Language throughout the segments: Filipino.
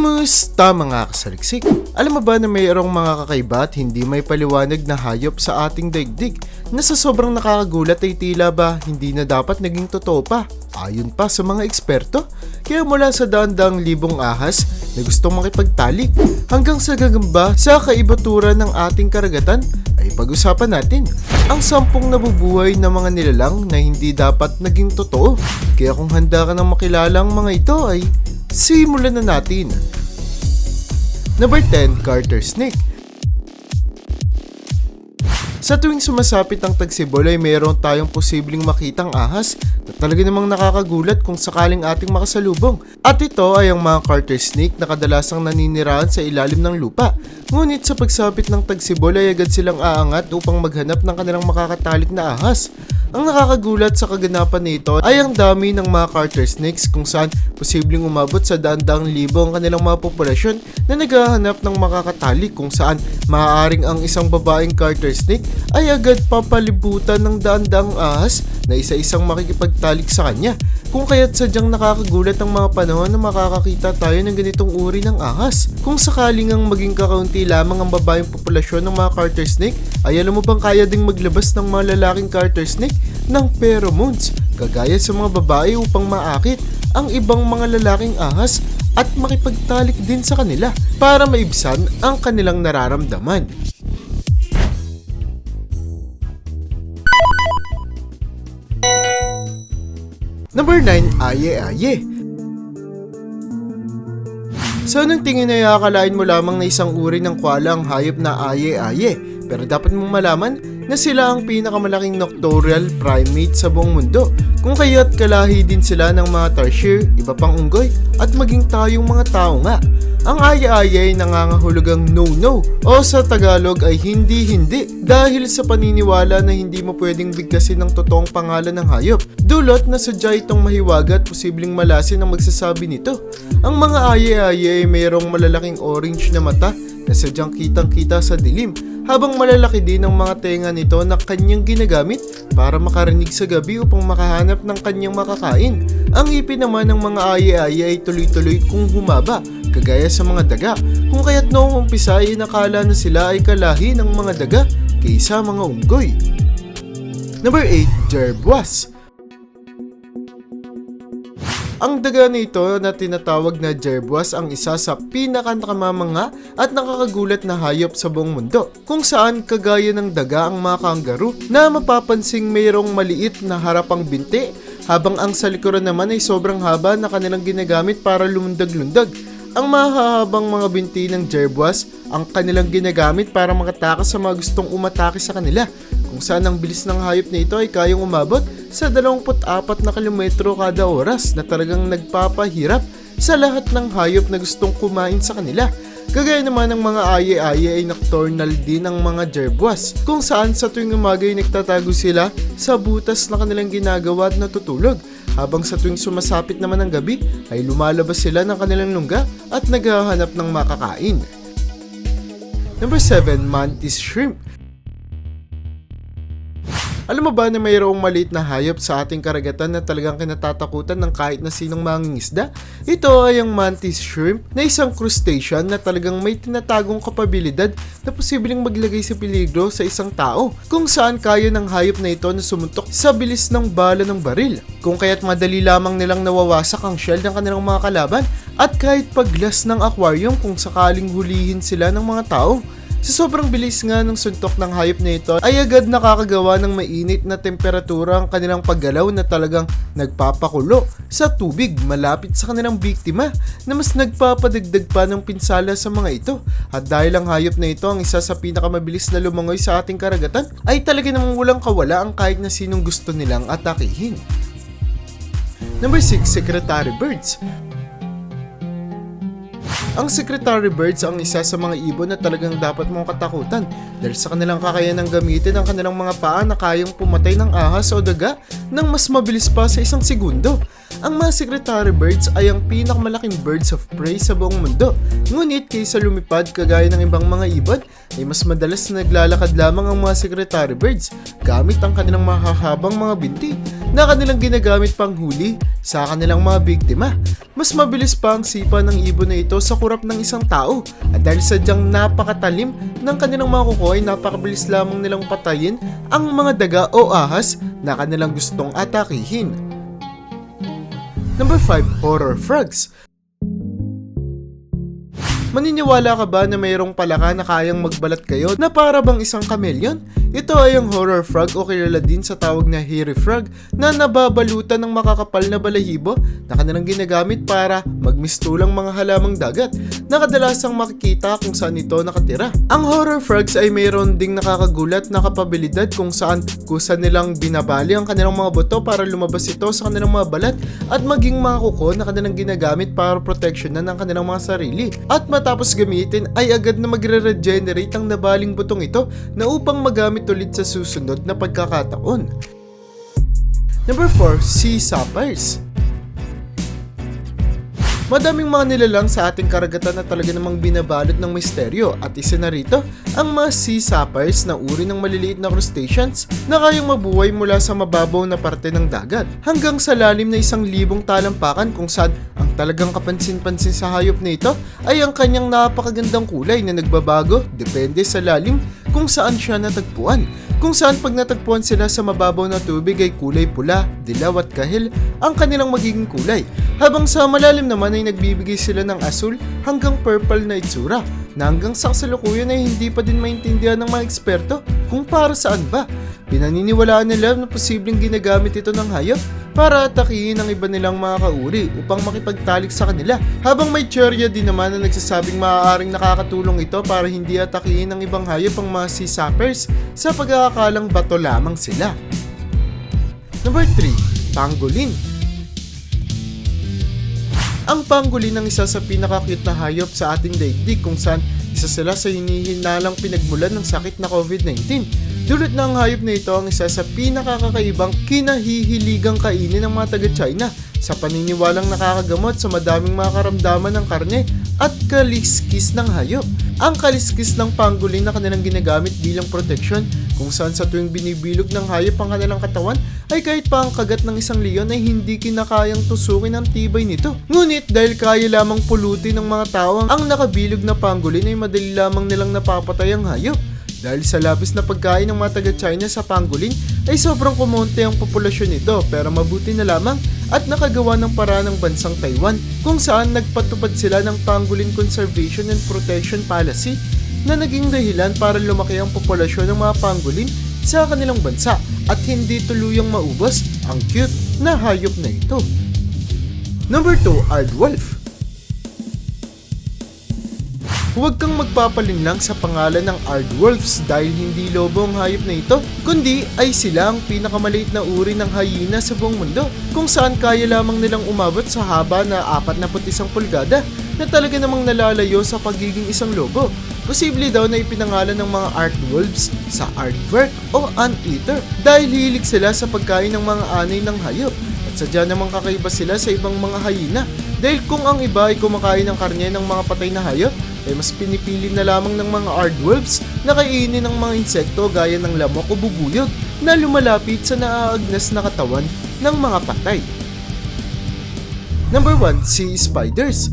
Kumusta mga kasaliksik? Alam mo ba na mayroong mga kakaiba at hindi may paliwanag na hayop sa ating daigdig na sa sobrang nakakagulat ay tila ba hindi na dapat naging totoo pa? Ayon pa sa mga eksperto, kaya mula sa daan-daang libong ahas na gustong makipagtalik hanggang sa gagamba sa kaibaturan ng ating karagatan ay pag-usapan natin ang sampung nabubuhay na mga nilalang na hindi dapat naging totoo. Kaya kung handa ka ng makilala ang mga ito ay simulan na natin. Number 10, Carter Snake. Sa tuwing sumasapit ang tagsibol ay mayroon tayong posibleng makitang ahas na talaga namang nakakagulat kung sakaling ating makasalubong. At ito ay ang mga Carter Snake na kadalasang naninirahan sa ilalim ng lupa. Ngunit sa pagsapit ng tagsibol ay agad silang aangat upang maghanap ng kanilang makakatalik na ahas. Ang nakakagulat sa kaganapan nito ay ang dami ng mga Carter Snakes kung saan posibleng umabot sa daan-daang libo ang kanilang mga populasyon na naghahanap ng makakatalik kung saan maaaring ang isang babaeng Carter Snake ay agad papalibutan ng daan-daang ahas na isa-isang makikipagtalik sa kanya. Kung kaya't sadyang nakakagulat ang mga panahon na makakakita tayo ng ganitong uri ng ahas. Kung sakaling ang maging kakaunti lamang ang babaeng populasyon ng mga Carter Snake, ay alam mo bang kaya ding maglabas ng mga lalaking Carter Snake ng pheromones kagaya sa mga babae upang maakit ang ibang mga lalaking ahas at makipagtalik din sa kanila para maibsan ang kanilang nararamdaman. Number 9, Aye Aye. Sa anong tingin ay akalain mo lamang na isang uri ng kwala ang hayop na Aye Aye pero dapat mong malaman na sila ang pinakamalaking nocturnal primate sa buong mundo. Kung kaya't kalahi din sila ng mga tarsier, iba pang unggoy, at maging tayong mga tao nga. Ang aya-aya ay nangangahulugang no-no o sa Tagalog ay hindi-hindi dahil sa paniniwala na hindi mo pwedeng bigkasin ng totoong pangalan ng hayop. Dulot na sadya itong mahiwaga at posibleng malasin ang magsasabi nito. Ang mga aya-aya ay mayroong malalaking orange na mata na sadyang kitang-kita sa dilim habang malalaki din ang mga tenga nito na kanyang ginagamit para makarinig sa gabi upang makahanap ng kanyang makakain. Ang ipin naman ng mga aya-aya ay tuloy-tuloy kung humaba kagaya sa mga daga kung kaya't noong umpisa ay nakala na sila ay kalahi ng mga daga kaysa mga unggoy. Number 8, Jerboas. Ang daga nito na tinatawag na jerboas ang isa sa pinakanakamamanga at nakakagulat na hayop sa buong mundo kung saan kagaya ng daga ang mga kangaroo na mapapansing mayroong maliit na harapang binti habang ang sa likuran naman ay sobrang haba na kanilang ginagamit para lumundag-lundag. Ang mahahabang mga binti ng jerboas ang kanilang ginagamit para makatakas sa mga gustong umatake sa kanila kung saan ang bilis ng hayop na ito ay kayang umabot sa 24 na kilometro kada oras na talagang nagpapahirap sa lahat ng hayop na gustong kumain sa kanila. Kagaya naman ng mga aye-aye ay nocturnal din ang mga jerboas kung saan sa tuwing umaga ay nagtatago sila sa butas na kanilang ginagawa at natutulog habang sa tuwing sumasapit naman ang gabi ay lumalabas sila ng kanilang lungga at naghahanap ng makakain. Number 7, Mantis Shrimp alam mo ba na mayroong maliit na hayop sa ating karagatan na talagang kinatatakutan ng kahit na sinong mangingisda? Ito ay ang mantis shrimp na isang crustacean na talagang may tinatagong kapabilidad na posibleng maglagay sa peligro sa isang tao kung saan kaya ng hayop na ito na sumuntok sa bilis ng bala ng baril. Kung kaya't madali lamang nilang nawawasak ang shell ng kanilang mga kalaban at kahit paglas ng aquarium kung sakaling hulihin sila ng mga tao. Sa sobrang bilis nga ng suntok ng hayop na ito ay agad nakakagawa ng mainit na temperatura ang kanilang paggalaw na talagang nagpapakulo sa tubig malapit sa kanilang biktima na mas nagpapadagdag pa ng pinsala sa mga ito. At dahil ang hayop na ito ang isa sa pinakamabilis na lumangoy sa ating karagatan ay talaga namang walang kawala ang kahit na sinong gusto nilang atakihin. Number 6, Secretary Birds. Ang Secretary Birds ang isa sa mga ibon na talagang dapat mong katakutan dahil sa kanilang kakayanang gamitin ang kanilang mga paa na kayang pumatay ng ahas o daga ng mas mabilis pa sa isang segundo. Ang mga Secretary Birds ay ang pinakamalaking birds of prey sa buong mundo. Ngunit kaysa lumipad kagaya ng ibang mga ibon, ay mas madalas na naglalakad lamang ang mga Secretary Birds gamit ang kanilang mahahabang mga binti na kanilang ginagamit pang huli sa kanilang mga biktima. Mas mabilis pa ang sipa ng ibon na ito sa kurap ng isang tao at dahil sadyang napakatalim ng kanilang mga kuko ay napakabilis lamang nilang patayin ang mga daga o ahas na kanilang gustong atakihin. Number 5, Horror Frogs. Maniniwala ka ba na mayroong palaka na kayang magbalat kayo na para bang isang chameleon? Ito ay ang horror frog o kilala din sa tawag na hairy frog na nababalutan ng makakapal na balahibo na kanilang ginagamit para magmistulang mga halamang dagat na kadalasang makikita kung saan ito nakatira. Ang horror frogs ay mayroon ding nakakagulat na kapabilidad kung saan kusa nilang binabali ang kanilang mga buto para lumabas ito sa kanilang mga balat at maging mga kuko na kanilang ginagamit para proteksyonan ng kanilang mga sarili. At matapos gamitin ay agad na magre-regenerate ang nabaling butong ito na upang magamit ulit sa susunod na pagkakataon. Number 4, Sea Sappers. Madaming mga nilalang sa ating karagatan na talaga namang binabalot ng misteryo at isa na rito ang mga sea sappers na uri ng maliliit na crustaceans na kayang mabuhay mula sa mababaw na parte ng dagat hanggang sa lalim na isang libong talampakan kung saan ang talagang kapansin-pansin sa hayop na ito ay ang kanyang napakagandang kulay na nagbabago depende sa lalim kung saan siya natagpuan kung saan pag natagpuan sila sa mababaw na tubig ay kulay pula, dilaw at kahil ang kanilang magiging kulay. Habang sa malalim naman ay nagbibigay sila ng asul hanggang purple na itsura na hanggang sa kasalukuyan ay hindi pa din maintindihan ng mga eksperto kung para saan ba. Pinaniniwalaan nila na posibleng ginagamit ito ng hayop para atakihin ang iba nilang mga kauri upang makipagtalik sa kanila. Habang may teorya din naman na nagsasabing maaaring nakakatulong ito para hindi atakihin ng ibang hayop ang mga sea sappers sa pagkakakalang bato lamang sila. Number 3. Pangolin ang pangolin ang isa sa pinaka-cute na hayop sa ating daigdig kung saan isa sila sa hinihinalang pinagmulan ng sakit na COVID-19. Dulot ang hayop na ito ang isa sa pinakakakaibang kinahihiligang kainin ng mga taga-China sa paniniwalang nakakagamot sa madaming mga ng karne at kaliskis ng hayop. Ang kaliskis ng pangolin na kanilang ginagamit bilang proteksyon kung saan sa tuwing binibilog ng hayop ang kanilang katawan ay kahit pa ang kagat ng isang leon ay hindi kinakayang tusukin ang tibay nito. Ngunit dahil kaya lamang pulutin ng mga tao ang nakabilog na pangolin ay madali lamang nilang napapatay ang hayop. Dahil sa labis na pagkain ng mga taga-China sa pangolin ay sobrang kumonte ang populasyon nito pero mabuti na lamang at nakagawa ng paraan ng bansang Taiwan kung saan nagpatupad sila ng Pangolin Conservation and Protection Policy na naging dahilan para lumaki ang populasyon ng mga pangolin sa kanilang bansa at hindi tuluyang maubos ang cute na hayop na ito. Number 2, Aardwolf. Huwag kang magpapalinlang sa pangalan ng Aardwolves dahil hindi lobo ang hayop na ito, kundi ay sila ang pinakamaliit na uri ng hyena sa buong mundo, kung saan kaya lamang nilang umabot sa haba na 41 pulgada na talaga namang nalalayo sa pagiging isang lobo. Posible daw na ipinangalan ng mga Aardwolves sa aardvark o anteater dahil hilig sila sa pagkain ng mga anay ng hayop at sadya namang kakaiba sila sa ibang mga hyena dahil kung ang iba ay kumakain ng karne ng mga patay na hayop ay mas pinipili na lamang ng mga aardwolves na kainin ng mga insekto gaya ng lamok o bubuyog na lumalapit sa naaagnas na katawan ng mga patay. Number 1, Sea Spiders.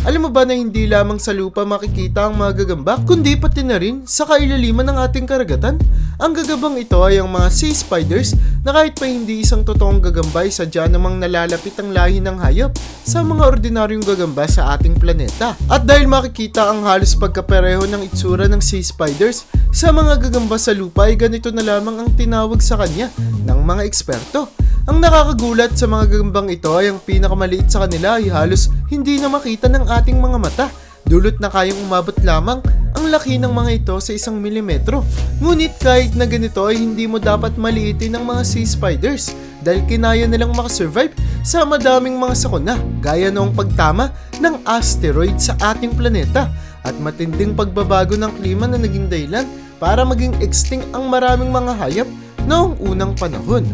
Alam mo ba na hindi lamang sa lupa makikita ang mga gagamba, kundi pati na rin sa kailaliman ng ating karagatan? Ang gagabang ito ay ang mga sea spiders na kahit pa hindi isang totoong gagamba ay sadya namang nalalapit ang lahi ng hayop sa mga ordinaryong gagamba sa ating planeta. At dahil makikita ang halos pagkapareho ng itsura ng sea spiders sa mga gagamba sa lupa ay ganito na lamang ang tinawag sa kanya ng mga eksperto. Ang nakakagulat sa mga gagambang ito ay ang pinakamaliit sa kanila ay halos hindi na makita ng ating mga mata. Dulot na kayang umabot lamang ang laki ng mga ito sa isang milimetro. Ngunit kahit na ganito ay hindi mo dapat maliitin ang mga sea spiders dahil kinaya nilang makasurvive sa madaming mga sakuna gaya noong pagtama ng asteroid sa ating planeta at matinding pagbabago ng klima na naging dahilan para maging extinct ang maraming mga hayop noong unang panahon.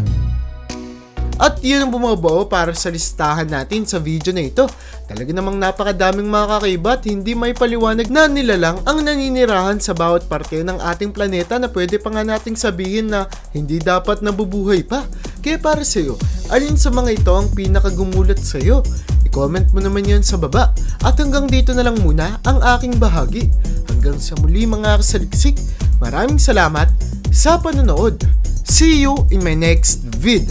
At yun ang bumubuo para sa listahan natin sa video na ito. Talaga namang napakadaming mga kakaiba at hindi may paliwanag na nilalang ang naninirahan sa bawat parte ng ating planeta na pwede pa nga nating sabihin na hindi dapat nabubuhay pa. Kaya para sa'yo, alin sa mga ito ang pinakagumulat sa'yo? I-comment mo naman yan sa baba. At hanggang dito na lang muna ang aking bahagi. Hanggang sa muli mga kasaliksik, maraming salamat sa panonood. See you in my next vid.